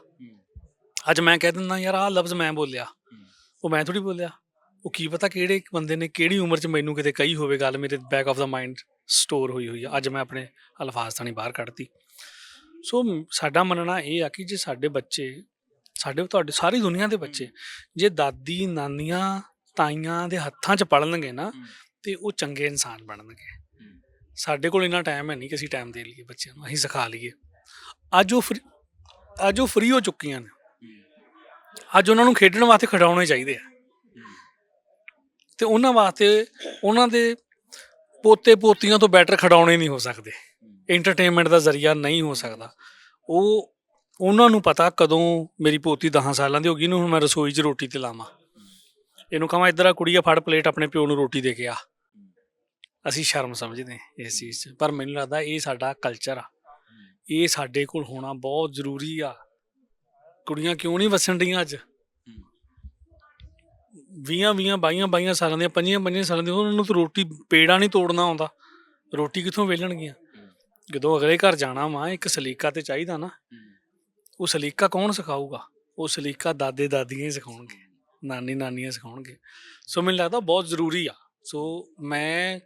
ਅੱਜ ਮੈਂ ਕਹਿ ਦਿੰਦਾ ਯਾਰ ਆਹ ਲਫ਼ਜ਼ ਮੈਂ ਬੋਲਿਆ। ਉਹ ਮੈਂ ਥੋੜੀ ਬੋਲਿਆ। ਉਹ ਕੀ ਪਤਾ ਕਿਹੜੇ ਬੰਦੇ ਨੇ ਕਿਹੜੀ ਉਮਰ 'ਚ ਮੈਨੂੰ ਕਿਤੇ ਕਹੀ ਹੋਵੇ ਗੱਲ ਮੇਰੇ ਬੈਕ ਆਫ ਦਾ ਮਾਈਂਡ ਸਟੋਰ ਹੋਈ ਹੋਈ ਆ। ਅੱਜ ਮੈਂ ਆਪਣੇ ਅਲਫਾਜ਼ ਤਾਂ ਨਹੀਂ ਬਾਹਰ ਕੱਢਤੀ। ਸੋ ਸਾਡਾ ਮੰਨਣਾ ਇਹ ਆ ਕਿ ਜੇ ਸਾਡੇ ਬੱਚੇ ਸਾਡੇ ਤੁਹਾਡੇ ਸਾਰੀ ਦੁਨੀਆ ਦੇ ਬੱਚੇ ਜੇ ਦਾਦੀ ਨਾਨੀਆਂ ਤਾਈਆਂ ਦੇ ਹੱਥਾਂ 'ਚ ਪੜਨਗੇ ਨਾ ਤੇ ਉਹ ਚੰਗੇ ਇਨਸਾਨ ਬਣਨਗੇ। ਸਾਡੇ ਕੋਲ ਇੰਨਾ ਟਾਈਮ ਹੈ ਨਹੀਂ ਕਿ ਅਸੀਂ ਟਾਈਮ ਦੇ ਲਈਏ ਬੱਚਿਆਂ ਨੂੰ ਅਸੀਂ ਸਿਖਾ ਲਈਏ। ਅੱਜ ਉਹ ਫਰੀ ਅੱਜ ਉਹ ਫ੍ਰੀ ਹੋ ਚੁੱਕੀਆਂ ਨੇ। ਅੱਜ ਉਹਨਾਂ ਨੂੰ ਖੇਡਣ ਵਾਸਤੇ ਖਿਡਾਉਣੇ ਚਾਹੀਦੇ ਆ। ਤੇ ਉਹਨਾਂ ਵਾਸਤੇ ਉਹਨਾਂ ਦੇ ਪੋਤੇ ਪੋਤੀਆਂ ਤੋਂ ਬੈਟਰ ਖਿਡਾਉਣੇ ਨਹੀਂ ਹੋ ਸਕਦੇ। ਐਂਟਰਟੇਨਮੈਂਟ ਦਾ ਜ਼ਰੀਆ ਨਹੀਂ ਹੋ ਸਕਦਾ। ਉਹ ਉਹਨਾਂ ਨੂੰ ਪਤਾ ਕਦੋਂ ਮੇਰੀ ਪੋਤੀ 10 ਸਾਲਾਂ ਦੀ ਹੋ ਗਈ ਨੂੰ ਹੁਣ ਮੈਂ ਰਸੋਈ 'ਚ ਰੋਟੀ ਤੇ ਲਾਵਾਂ। ਇਹਨੂੰ ਕਹਾਂ, ਇੱਧਰ ਆ ਕੁੜੀਆ ਫੜ ਪਲੇਟ ਆਪਣੇ ਪਿਓ ਨੂੰ ਰੋਟੀ ਦੇ ਕੇ ਆ। ਅਸੀਂ ਸ਼ਰਮ ਸਮਝਦੇ ਹਾਂ ਇਸ ਚੀਜ਼ 'ਚ। ਪਰ ਮੈਨੂੰ ਲੱਗਦਾ ਇਹ ਸਾਡਾ ਕਲਚਰ ਆ। ਇਹ ਸਾਡੇ ਕੋਲ ਹੋਣਾ ਬਹੁਤ ਜ਼ਰੂਰੀ ਆ। ਕੁੜੀਆਂ ਕਿਉਂ ਨਹੀਂ ਵਸਣ ਡੀਆਂ ਅੱਜ? 20 20 22 22 ਸਾਲਾਂ ਦੀਆਂ 5 5 ਸਾਲਾਂ ਦੀਆਂ, ਉਹਨਾਂ ਨੂੰ ਤਾਂ ਰੋਟੀ ਪੇੜਾ ਨਹੀਂ ਤੋੜਨਾ ਆਉਂਦਾ। ਰੋਟੀ ਕਿੱਥੋਂ ਵੇਲਣਗੀਆਂ? ਜਦੋਂ ਅਗਲੇ ਘਰ ਜਾਣਾ ਵਾ, ਇੱਕ ਸਲੀਕਾ ਤੇ ਚਾਹੀਦਾ ਨਾ। ਉਹ ਸਲੀਕਾ ਕੌਣ ਸਿਖਾਊਗਾ? ਉਹ ਸਲੀਕਾ ਦਾਦੇ ਦਾਦੀਆਂ ਹੀ ਸਿਖਾਉਣਗੇ ਨਾਨੀ ਨਾਨੀਆਂ ਸਿਖਾਉਣਗੇ। ਸੋ ਮੈਨੂੰ ਲੱਗਦਾ ਬਹੁਤ ਜ਼ਰੂਰੀ ਆ। ਸੋ ਮੈਂ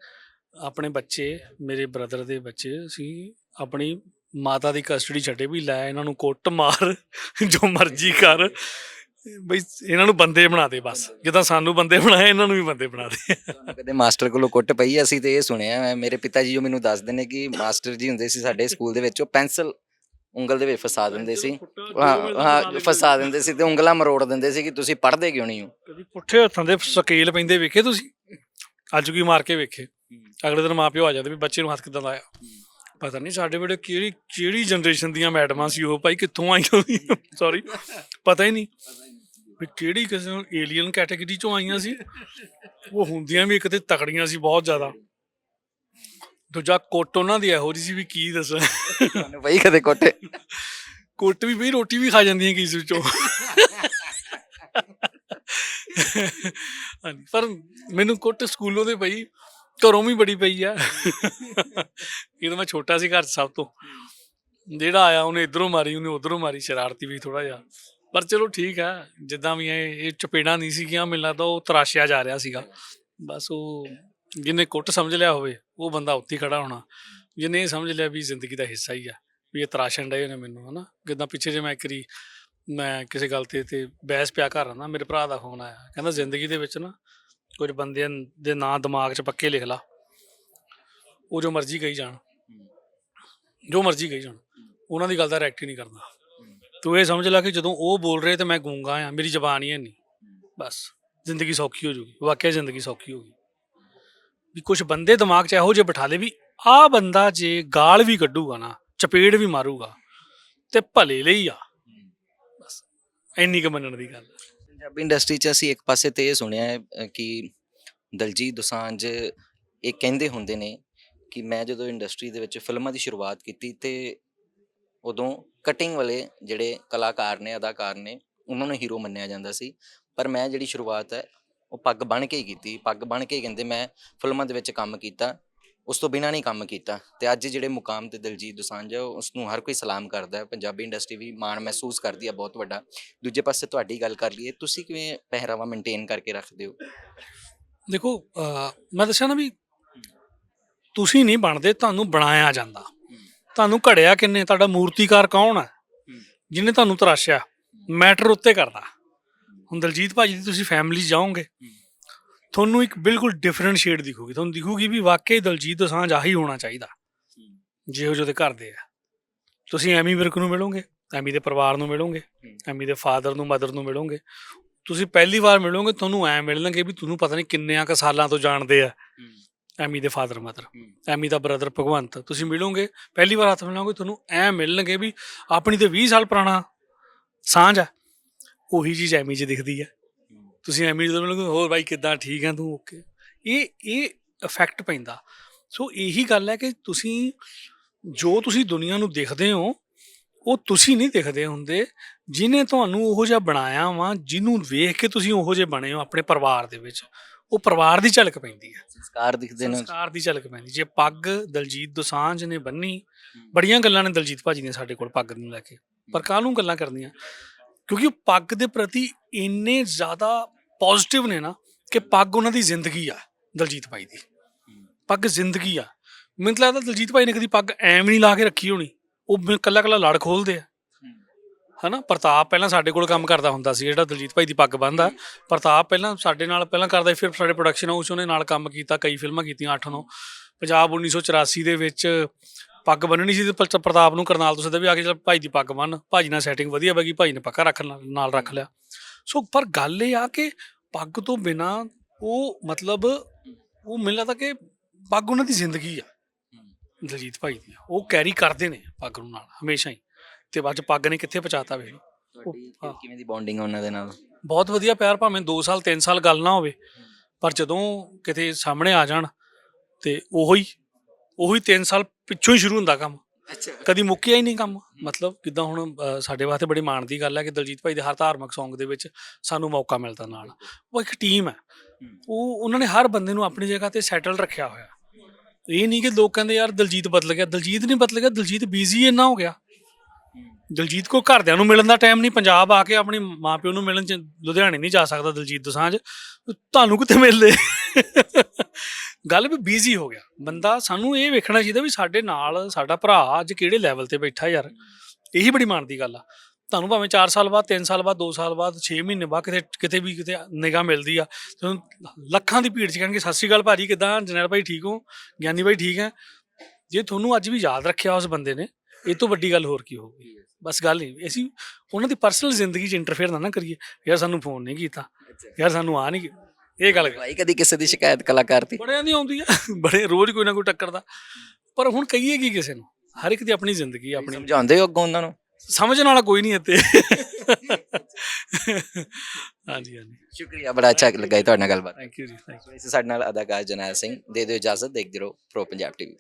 ਆਪਣੇ ਬੱਚੇ ਮੇਰੇ ਬ੍ਰਦਰ ਦੇ ਬੱਚੇ ਸੀ ਆਪਣੀ ਮਾਤਾ ਦੀ ਕਸਟਡੀ ਛੱਡੇ ਵੀ ਲੈ ਇਹਨਾਂ ਨੂੰ ਕੁੱਟ ਮਾਰ ਜੋ ਮਰਜ਼ੀ ਕਰ। ਬਈ ਇਹਨਾਂ ਨੂੰ ਬੰਦੇ ਬਣਾ ਦੇ ਬਸ। ਜਿੱਦਾਂ ਸਾਨੂੰ ਬੰਦੇ ਬਣਾਏ ਇਹਨਾਂ ਨੂੰ ਵੀ ਬੰਦੇ ਬਣਾ ਦੇ। ਕਦੇ ਮਾਸਟਰ ਕੋਲੋਂ ਕੁੱਟ ਪਈ ਅਸੀਂ ਤੇ ਇਹ ਸੁਣਿਆ। ਹੈ, ਮੇਰੇ ਪਿਤਾ ਜੀ ਜੋ ਮੈਨੂੰ ਦੱਸਦੇ ਨੇ ਕਿ ਮਾਸਟਰ ਜੀ ਹੁੰਦੇ ਸੀ ਸਾਡੇ ਸਕੂਲ ਦੇ ਵਿੱਚ ਉਹ ਪੈਨਸਲ ਉਂਗਲ ਦੇ ਵਿੱਚ ਫਸਾ ਦਿੰਦੇ ਸੀ। ਹਾਂ ਹਾਂ ਫਸਾ ਦਿੰਦੇ ਸੀ। ਤੇ ਉਂਗਲਾਂ ਮਰੋੜ ਦਿੰਦੇ ਸੀ ਕਿ ਤੁਸੀਂ ਪੜ੍ਹਦੇ ਕਿਉਂ ਨਹੀਂ ਹੋ? ਕਦੀ ਪੁੱਠੇ ਹੱਥਾਂ ਦੇ ਸਕੇਲ ਪੈਂਦੇ ਵੇਖੇ ਤੁਸੀਂ? ਅੱਜ ਕੀ ਮਾਰ ਕੇ ਵੇਖੇ। ਅਗਲੇ ਦਿਨ ਮਾਪਿਓ ਆ ਜਾਂਦੇ ਵੀ ਬੱਚੇ ਨੂੰ ਹੱਥ ਕਿਦਾਂ ਲਾਇਆ? ਪਤਾ ਨਹੀਂ ਸਾਡੇ ਵੇਲੇ ਕਿਹੜੀ ਕਿਹੜੀ ਜਨਰੇਸ਼ਨ ਦੀਆਂ ਮੈਡਮਾਂ ਸੀ ਉਹ ਭਾਈ ਕਿੱਥੋਂ ਆਈਆਂ ਸੌਰੀ ਪਤਾ ਹੀ ਨਹੀਂ ਵੀ ਕਿਹੜੀ ਕਿਸੇ ਏਲੀਅਨ ਕੈਟਾਗਰੀ ਚੋਂ ਆਈਆਂ ਸੀ? ਉਹ ਹੁੰਦੀਆਂ ਵੀ ਇੱਕ ਤੇ ਤਕੜੀਆਂ ਸੀ ਬਹੁਤ ਜ਼ਿਆਦਾ। ਦੂਜਾ ਕੋਟ ਉਹਨਾਂ ਦੀ ਇਹੋ ਜਿਹੀ ਸੀ ਵੀ ਕੀ ਦੱਸਾਂ। ਤੁਹਾਨੂੰ ਪਈ ਕਦੇ ਕੁੱਟ। ਕੁੱਟ ਵੀ ਬਈ ਰੋਟੀ ਵੀ ਖਾ ਜਾਂਦੀਆਂ ਕਿਸ ਵਿੱਚੋਂ। ਹਾਂਜੀ ਪਰ ਮੈਨੂੰ ਕੁੱਟ ਸਕੂਲੋਂ ਦੇ ਪਈ ਘਰੋਂ ਵੀ ਬੜੀ ਪਈ ਆ। ਜਦੋਂ ਮੈਂ ਛੋਟਾ ਸੀ ਘਰ 'ਚ ਸਭ ਤੋਂ। ਜਿਹੜਾ ਆਇਆ ਉਹਨੇ ਇਧਰੋਂ ਮਾਰੀ ਉਹਨੇ ਉਧਰੋਂ ਮਾਰੀ ਸ਼ਰਾਰਤੀ ਵੀ ਥੋੜਾ ਜਿਹਾ। ਪਰ ਚਲੋ ਠੀਕ ਆ ਜਿੱਦਾਂ ਵੀ ਇਹ ਇਹ ਚਪੇੜਾਂ ਨਹੀਂ ਸੀਗੀਆਂ ਮੈਨੂੰ ਲੱਗਦਾ ਉਹ ਤਰਾਸ਼ਿਆ ਜਾ ਰਿਹਾ ਸੀਗਾ। ਬਸ ਉਹ ਜਿਹਨੇ ਕੁੱਟ ਸਮਝ ਲਿਆ ਹੋਵੇ। ਉਹ ਬੰਦਾ ਉੱਥੇ ਹੀ ਖੜਾ ਹੋਣਾ। ਜਿਹਨੇ ਇਹ ਸਮਝ ਲਿਆ ਵੀ ਜ਼ਿੰਦਗੀ ਦਾ ਹਿੱਸਾ ਹੀ ਆ, ਵੀ ਇਹ ਤਰਾਸ਼ਣ ਡਏ ਨੇ ਮੈਨੂੰ, ਹਨਾ। ਜਿੱਦਾਂ ਪਿੱਛੇ ਜੇ ਮੈਂ ਕਰੀ ਮੈਂ ਕਿਸੇ ਗੱਲ ਤੇ ਤੇ ਬਹਿਸ ਪਿਆ ਕਰ ਨਾ ਮੇਰੇ ਭਰਾ ਦਾ ਫੋਨ ਆਇਆ। ਕਹਿੰਦਾ ਜ਼ਿੰਦਗੀ ਦੇ ਵਿੱਚ ਨਾ ਕੁਝ ਬੰਦਿਆਂ ਦੇ ਨਾਂ ਦਿਮਾਗ 'ਚ ਪੱਕੇ ਲਿਖ ਲਾ। ਉਹ ਜੋ ਮਰਜ਼ੀ ਕਹੀ ਜਾਣ। ਜੋ ਮਰਜ਼ੀ ਕਹੀ ਜਾਣ। ਉਹਨਾਂ ਦੀ ਗੱਲ ਦਾ ਰਿਐਕਟ ਹੀ ਨਹੀਂ ਕਰਦਾ। ਤੂੰ ਇਹ ਸਮਝ ਲੈ ਕਿ ਜਦੋਂ ਉਹ ਬੋਲ ਰਹੇ ਤੇ ਮੈਂ ਗੂੰਗਾ ਆ, ਮੇਰੀ ਜ਼ਬਾਨ ਹੀ ਹੈ ਨਹੀਂ ਬਸ। ਜ਼ਿੰਦਗੀ ਸੌਖੀ ਹੋ ਜੂਗੀ। ਵਾਕਿਆ ਜ਼ਿੰਦਗੀ ਸੌਖੀ ਹੋ ਗਈ। ਵੀ ਕੁਝ ਬੰਦੇ ਦਿਮਾਗ 'ਚ ਇਹੋ ਜਿਹੇ ਬਿਠਾ ਲੇ ਵੀ ਆਹ ਬੰਦਾ ਜੇ ਗਾਲ ਵੀ ਕੱਢੂਗਾ ਨਾ, ਚਪੇੜ ਵੀ ਮਾਰੂਗਾ ਤੇ ਭਲੇ ਲਈ ਆ। ਬਸ, ਇੰਨੀ ਕੁ ਮੰਨਣ ਦੀ ਗੱਲ। ਪੰਜਾਬੀ ਇੰਡਸਟਰੀ 'ਚ ਅਸੀਂ ਇੱਕ ਪਾਸੇ ਤੇ ਇਹ ਸੁਣਿਆ ਹੈ ਕਿ ਦਲਜੀਤ ਦੋਸਾਂਝ ਇਹ ਕਹਿੰਦੇ ਹੁੰਦੇ ਨੇ ਕਿ ਮੈਂ ਜਦੋਂ ਇੰਡਸਟਰੀ ਦੇ ਵਿੱਚ ਫਿਲਮਾਂ ਦੀ ਸ਼ੁਰੂਆਤ ਕੀਤੀ ਤੇ ਉਦੋਂ ਕਟਿੰਗ ਵਾਲੇ ਜਿਹੜੇ ਕਲਾਕਾਰ ਨੇ, ਅਦਾਕਾਰ ਨੇ, ਉਹਨਾਂ ਨੂੰ ਹੀਰੋ ਮੰਨਿਆ ਜਾਂਦਾ ਸੀ। ਪਰ ਮੈਂ ਜਿਹੜੀ ਸ਼ੁਰੂਆਤ ਹੈ ਉਹ ਪੱਗ ਬਣ ਕੇ ਹੀ ਕੀਤੀ। ਪੱਗ ਬਣ ਕੇ ਹੀ ਕਹਿੰਦੇ ਮੈਂ ਫਿਲਮਾਂ ਦੇ ਵਿੱਚ ਕੰਮ ਕੀਤਾ। ਉਸ ਤੋਂ ਬਿਨਾਂ ਨਹੀਂ ਕੰਮ ਕੀਤਾ। ਤੇ ਅੱਜ ਜਿਹੜੇ ਮੁਕਾਮ ਤੇ ਦਲਜੀਤ ਦੋਸਾਂਝ ਹੈ ਉਸ ਨੂੰ ਹਰ ਕੋਈ ਸਲਾਮ ਕਰਦਾ ਹੈ। ਪੰਜਾਬੀ ਇੰਡਸਟਰੀ ਵੀ ਮਾਣ ਮਹਿਸੂਸ ਕਰਦੀ ਹੈ ਬਹੁਤ ਵੱਡਾ। ਦੂਜੇ ਪਾਸੇ ਤੁਹਾਡੀ ਗੱਲ ਕਰ ਲਈਏ ਤੁਸੀਂ ਕਿਵੇਂ ਪਹਿਰਾਵਾ ਮੇਨਟੇਨ ਕਰਕੇ ਰੱਖਦੇ ਹੋ? ਦੇਖੋ ਮੈਂ ਦੱਸਿਆ ਨਾ ਵੀ ਤੁਸੀਂ ਨਹੀਂ ਬਣਦੇ ਤੁਹਾਨੂੰ ਬਣਾਇਆ ਜਾਂਦਾ। ਤੁਹਾਨੂੰ ਘੜਿਆ ਕਿੰਨੇ ਤੁਹਾਡਾ ਮੂਰਤੀਕਾਰ ਕੌਣ ਹੈ। ਜਿਹਨੇ ਤੁਹਾਨੂੰ ਤਰਾਸ਼ਿਆ। ਮੈਟਰ ਉੱਤੇ ਕਰਦਾ। ਹੁਣ ਦਲਜੀਤ ਭਾਜੀ ਦੀ ਤੁਸੀਂ ਫੈਮਿਲੀ ਜਾਓਗੇ, ਤੁਹਾਨੂੰ ਇੱਕ ਬਿਲਕੁਲ ਡਿਫਰੈਂਟ ਸ਼ੇਡ ਦਿਖੂਗੀ। ਤੁਹਾਨੂੰ ਦਿਖੂਗੀ ਵੀ ਵਾਕਈ ਦਲਜੀਤ ਦੋਸਾਂਝ ਆਹੀ ਹੋਣਾ ਚਾਹੀਦਾ। ਜਿਹੋ ਜਿਹੇ ਉਹਦੇ ਘਰ ਦੇ ਆ। ਤੁਸੀਂ ਐਮੀ ਵਿਰਕ ਨੂੰ ਮਿਲੋਗੇ, ਐਮੀ ਦੇ ਪਰਿਵਾਰ ਨੂੰ ਮਿਲੋਗੇ, ਐਮੀ ਦੇ ਫਾਦਰ ਨੂੰ ਮਦਰ ਨੂੰ ਮਿਲੋਗੇ, ਤੁਸੀਂ ਪਹਿਲੀ ਵਾਰ ਮਿਲੋਗੇ, ਤੁਹਾਨੂੰ ਐ ਮਿਲਣਗੇ ਵੀ ਤੁਹਾਨੂੰ ਪਤਾ ਨਹੀਂ ਕਿੰਨਿਆਂ ਕ ਸਾਲਾਂ ਤੋਂ ਜਾਣਦੇ ਆ ਐਮੀ ਦੇ ਫਾਦਰ ਮਦਰ ਐਮੀ ਦਾ ਬ੍ਰਦਰ ਭਗਵੰਤ। ਤੁਸੀਂ ਮਿਲੋਗੇ, ਪਹਿਲੀ ਵਾਰ ਹੱਥ ਮਿਲਾਓਗੇ, ਤੁਹਾਨੂੰ ਐ ਮਿਲਣਗੇ ਵੀ ਆਪਣੀ ਤੇ 20 ਸਾਲ ਪੁਰਾਣਾ ਸਾਂਝ ਆ। ਉਹੀ ਚੀਜ਼ ਐਮੀ 'ਚ ਦਿਖਦੀ ਆ। ਤੁਸੀਂ ਐਮੀ ਜਦੋਂ ਮਿਲੋਗੇ ਹੋਰ ਬਾਈ ਕਿੱਦਾਂ ਠੀਕ ਆ ਤੂੰ? ਓਕੇ ਇਹ ਇਹ ਇਫੈਕਟ ਪੈਂਦਾ। ਸੋ ਇਹੀ ਗੱਲ ਹੈ ਕਿ ਤੁਸੀਂ ਜੋ ਤੁਸੀਂ ਦੁਨੀਆ ਨੂੰ ਦੇਖਦੇ ਹੋ ਉਹ ਤੁਸੀਂ ਨਹੀਂ ਦਿਖਦੇ ਹੁੰਦੇ। ਜਿਨੇ ਤੁਹਾਨੂੰ ਉਹੋ ਜਿਹਾ ਬਣਾਇਆ ਵਾ ਜਿਹਨੂੰ ਵੇਖ ਕੇ ਤੁਸੀਂ ਉਹੋ ਜਿਹੇ ਬਣੇ ਹੋ ਆਪਣੇ ਪਰਿਵਾਰ ਦੇ ਵਿੱਚ ਉਹ ਪਰਿਵਾਰ ਦੀ ਝਲਕ ਪੈਂਦੀ ਹੈ ਸੰਸਕਾਰ ਦਿਖਦੇ ਨੇ। ਸੰਸਕਾਰ ਦੀ ਝਲਕ ਪੈਂਦੀ। ਜੇ ਪੱਗ ਦਲਜੀਤ ਦੋਸਾਂਝ ਨੇ ਬੰਨੀ ਬੜੀਆਂ ਗੱਲਾਂ ਨੇ ਦਲਜੀਤ ਭਾਜੀ ਨੇ ਸਾਡੇ ਕੋਲ ਪੱਗ ਨੂੰ ਲੈ ਕੇ ਪਰ ਕਾਹਨੂੰ ਗੱਲਾਂ ਕਰਨੀਆਂ? ਕਿਉਂਕਿ ਉਹ ਪੱਗ ਦੇ ਪ੍ਰਤੀ ਇੰਨੇ ਜ਼ਿਆਦਾ ਪੋਜ਼ਿਟਿਵ ਨੇ ਨਾ ਕਿ ਪੱਗ ਉਹਨਾਂ ਦੀ ਜ਼ਿੰਦਗੀ ਆ ਦਲਜੀਤ ਭਾਈ ਦੀ। ਪੱਗ ਜ਼ਿੰਦਗੀ ਆ। ਮੈਨੂੰ ਤਾਂ ਲੱਗਦਾ ਦਲਜੀਤ ਭਾਈ ਨੇ ਕਦੀ ਪੱਗ ਐਵੇਂ ਨਹੀਂ ਲਾ ਕੇ ਰੱਖੀ ਹੋਣੀ। ਉਹ ਕੱਲਾ ਕੱਲਾ ਲੜ ਖੋਲਦੇ ਆ। ਹਨਾ? ਪ੍ਰਤਾਪ ਪਹਿਲਾਂ ਸਾਡੇ ਕੋਲ ਕੰਮ ਕਰਦਾ ਹੁੰਦਾ ਸੀ, ਜਿਹੜਾ ਦਲਜੀਤ ਭਾਈ ਦੀ ਪੱਗ ਬੰਨਦਾ। ਪ੍ਰਤਾਪ ਪਹਿਲਾਂ ਸਾਡੇ ਨਾਲ ਪਹਿਲਾਂ ਕਰਦਾ ਫਿਰ ਸਾਡੇ ਪ੍ਰੋਡਕਸ਼ਨ ਹਾਊਸ ਉਹਨੇ ਨਾਲ ਕੰਮ ਕੀਤਾ, ਕਈ ਫਿਲਮਾਂ ਕੀਤੀਆਂ 8-9 ਪੰਜਾਬ 1984 ਦੇ ਵਿੱਚ ਪੱਗ ਬੰਨਣੀ ਸੀ ਤੇ ਪਰ- ਪ੍ਰਤਾਪ ਨੂੰ ਕਰਨਾਲ ਤੋਂ ਸਦਾ ਵੀ ਆ ਕੇ ਚੱਲ ਭਾਈ ਦੀ ਪੱਗ ਬੰਨ ਭਾਜੀ ਨਾਲ ਸੈਟਿੰਗ ਵਧੀਆ ਬਗੀ ਭਾਈ ਨੇ ਪੱਕਾ ਰੱਖ ਨਾਲ ਰੱਖ ਲਿਆ। ਸੋ ਪਰ ਗੱਲ ਇਹ ਆ ਕਿ ਪੱਗ ਤੋਂ ਬਿਨਾ ਉਹ ਮਤਲਬ ਉਹ ਮੈਨੂੰ ਲੱਗਦਾ ਕਿ ਪੱਗ ਉਹਨਾਂ ਦੀ ਜ਼ਿੰਦਗੀ ਆ। ਦਲਜੀਤ ਭਾਈ ਦੀ। ਉਹ ਕੈਰੀ ਕਰਦੇ ਨੇ ਪੱਗ ਨੂੰ ਨਾਲ ਹਮੇਸ਼ਾ ਹੀ। ਤੇ ਬਾਅਦ ਚ ਪੱਗ ਨੇ ਕਿੱਥੇ ਪਹੁੰਚਾਤਾ ਲਓ। ਤੁਹਾਡੀ। ਕਿਵੇਂ ਦੀ ਬੌਂਡਿੰਗ ਉਹਨਾਂ ਦੇ ਨਾਲ? ਬਹੁਤ ਵਧੀਆ ਪਿਆਰ ਭਾਵੇਂ 2 ਸਾਲ 3 ਸਾਲ ਗੱਲ ਨਾ ਹੋਵੇ ਪਰ ਜਦੋਂ ਕਿਤੇ ਸਾਹਮਣੇ ਆ ਜਾਣ ਤੇ ਉਹੋ ਹੀ ਉਹੀ 3 ਸਾਲ ਪਿੱਛੋਂ ਹੀ ਸ਼ੁਰੂ ਹੁੰਦਾ ਕੰਮ। ਅੱਛਾ। ਕਦੀ ਮੁੱਕਿਆ ਹੀ ਨਹੀਂ ਕੰਮ। ਮਤਲਬ ਕਿਦਾਂ ਹੁਣ ਅ, ਸਾਡੇ ਵਾਸਤੇ ਬੜੀ ਮਾਣ ਦੀ ਗੱਲ ਹੈ ਕਿ ਦਲਜੀਤ ਭਾਈ ਦੇ ਹਰ ਧਾਰਮਿਕ Song ਦੇ ਵਿੱਚ ਸਾਨੂੰ ਮੌਕਾ ਮਿਲਦਾ ਨਾਲ। ਉਹ ਇੱਕ ਟੀਮ ਹੈ। ਉਹ ਉਹਨਾਂ ਨੇ ਹਰ ਬੰਦੇ ਨੂੰ ਆਪਣੀ ਜਗ੍ਹਾ ਤੇ ਸੈਟਲ ਰੱਖਿਆ ਹੋਇਆ। ਇਹ ਨਹੀਂ ਕਿ ਲੋਕ ਕਹਿੰਦੇ ਯਾਰ ਦਲਜੀਤ ਬਦਲ ਗਿਆ ਦਲਜੀਤ ਨਹੀਂ ਬਦਲ ਗਿਆ ਦਲਜੀਤ ਬਿਜ਼ੀ ਇੰਨਾ ਹੋ ਗਿਆ। ਦਲਜੀਤ ਕੋ ਘਰਦਿਆਂ ਨੂੰ ਮਿਲਣ ਦਾ ਟਾਈਮ ਨਹੀਂ ਪੰਜਾਬ ਆ ਕੇ ਆਪਣੀ ਮਾਪਿਓ ਨੂੰ ਮਿਲਣ ਚ ਲੁਧਿਆਣੇ ਨਹੀਂ ਜਾ ਸਕਦਾ ਦਲਜੀਤ ਦੋਸਾਂਝ। ਤੁਹਾਨੂੰ ਕਿੱਥੇ ਮਿਲ ਲੇ ਗੱਲ ਵੀ ਬਿਜ਼ੀ ਹੋ ਗਿਆ। ਬੰਦਾ ਸਾਨੂੰ ਇਹ ਵੇਖਣਾ ਚਾਹੀਦਾ ਵੀ ਸਾਡੇ ਨਾਲ ਸਾਡਾ ਭਰਾ ਅੱਜ ਕਿਹੜੇ ਲੈਵਲ ਤੇ ਬੈਠਾ ਯਾਰ। ਇਹੀ ਬੜੀ ਮਾਣ ਦੀ ਗੱਲ ਆ। ਤੁਹਾਨੂੰ ਭਾਵੇਂ 4 ਸਾਲ ਬਾਅਦ 3 ਸਾਲ ਬਾਅਦ 2 ਸਾਲ ਬਾਅਦ 6 ਮਹੀਨੇ ਬਾਅਦ ਕਿਤੇ ਕਿਤੇ ਵੀ ਕਿਤੇ ਨਿਗਾਹ ਮਿਲਦੀ ਆ। ਤੁਹਾਨੂੰ ਲੱਖਾਂ ਦੀ ਭੀੜ ਚ ਕਹਿਣਗੇ, ਸਤਿ ਸ਼੍ਰੀ ਅਕਾਲ ਭਾਜੀ, ਕਿਦਾਂ? ਜਨਰਲ ਭਾਈ ਠੀਕ ਹੋ? ਗਿਆਨੀ ਭਾਈ ਠੀਕ ਹੈ? ਜੇ ਤੁਹਾਨੂੰ ਅੱਜ ਵੀ ਯਾਦ ਰੱਖਿਆ ਉਸ ਬੰਦੇ ਨੇ, ਇਹ ਤੋਂ ਵੱਡੀ ਗੱਲ ਹੋਰ ਕੀ ਹੋਊਗੀ? ਬਸ ਗੱਲ ਨਹੀਂ ਅਸੀਂ ਉਹਨਾਂ ਦੀ ਪਰਸਨਲ ਜ਼ਿੰਦਗੀ 'ਚ ਇੰਟਰਫੇਅਰ ਨਾ ਨਾ ਕਰੀਏ। ਯਾਰ ਸਾਨੂੰ ਫੋਨ ਨਹੀਂ ਕੀਤਾ। ਯਾਰ ਸਾਨੂੰ ਆ ਨਹੀਂ ਇਹ ਗੱਲ ਭਾਈ ਕਦੀ ਕਿਸੇ ਦੀ ਸ਼ਿਕਾਇਤ ਕਲਾਕਾਰ ਦੀ। ਬੜਿਆਂ ਦੀ ਆਉਂਦੀ ਆ। ਬੜੇ ਰੋਜ਼ ਕੋਈ ਨਾ ਕੋਈ ਟੱਕਰਦਾ। ਪਰ ਹੁਣ ਕਹੀਏ ਕੀ ਕਿਸੇ ਨੂੰ? ਹਰ ਇੱਕ ਦੀ ਆਪਣੀ ਜ਼ਿੰਦਗੀ ਆਪਣੀ। ਸਮਝਾਉਂਦੇ ਹੋ ਅੱਗੋਂ ਉਹਨਾਂ ਨੂੰ? ਸਮਝਣ ਵਾਲਾ ਕੋਈ ਨਹੀਂ ਇੱਥੇ। ਹਾਂਜੀ ਹਾਂਜੀ। ਸ਼ੁਕਰੀਆ ਬੜਾ ਅੱਛਾ ਲੱਗਾ ਤੁਹਾਡੇ ਨਾਲ ਗੱਲਬਾਤ। Thank you ji thank you ਇਸ ਸਾਡੇ ਨਾਲ ਅਦਾਕਾਰ ਜਨੈਲ ਸਿੰਘ ਦੇ ਦਿਓ ਇਜਾਜ਼ਤ ਦੇਖਦੇ ਰਹੋ ਪ੍ਰੋ ਪੰਜਾਬ ਟੀਵੀ।